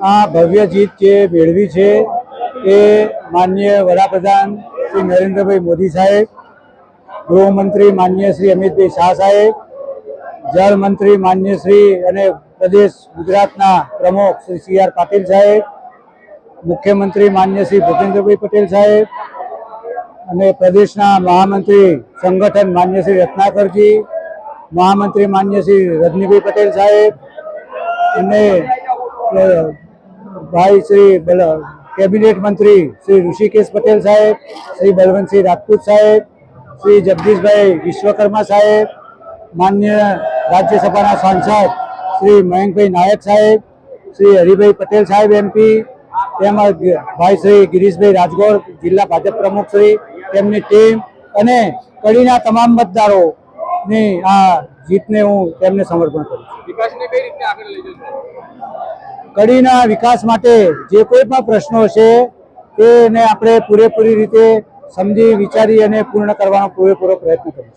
આ ભવ્ય જીત જે મેળવી છે એ માન્ય વડાપ્રધાન શ્રી નરેન્દ્રભાઈ મોદી સાહેબ, ગૃહમંત્રી માન્ય શ્રી અમિતભાઈ શાહ સાહેબ જળમંત્રી માન્ય શ્રી અને પ્રદેશ ગુજરાતના પ્રમુખ શ્રી સી આર પાટીલ સાહેબ, મુખ્યમંત્રી માન્ય શ્રી ભૂપેન્દ્રભાઈ પટેલ સાહેબ અને પ્રદેશના મહામંત્રી સંગઠન માન્ય શ્રી રત્નાકરજી, મહામંત્રી માન્ય શ્રી રજનીભાઈ પટેલ સાહેબ અને ભાઈ શ્રી કેબિનેટ મંત્રી શ્રી ઋષિકેશ પટેલ સાહેબ, શ્રી બલવંતસિંહ રાજપૂત સાહેબ, શ્રી જગદીશભાઈ વિશ્વકર્મા સાહેબ, માન્ય રાજ્યસભાના સાંસદ શ્રી મયંકભાઈ નાયક સાહેબ, શ્રી હરિભાઈ પટેલ સાહેબ એમપી તેમજ ભાઈ શ્રી ગિરીશભાઈ રાજગોર, જિલ્લા ભાજપ પ્રમુખ શ્રી, તેમની ટીમ અને કડીના તમામ મતદારોની આ જીતને હું તેમને સમર્પણ કરું છું. કડીના વિકાસ માટે જે કોઈ પણ પ્રશ્નો છે, તેને આપણે પૂરેપૂરી રીતે સમજી, વિચારી અને પૂર્ણ કરવાનો પૂરેપૂરો પ્રયત્ન કરીશું.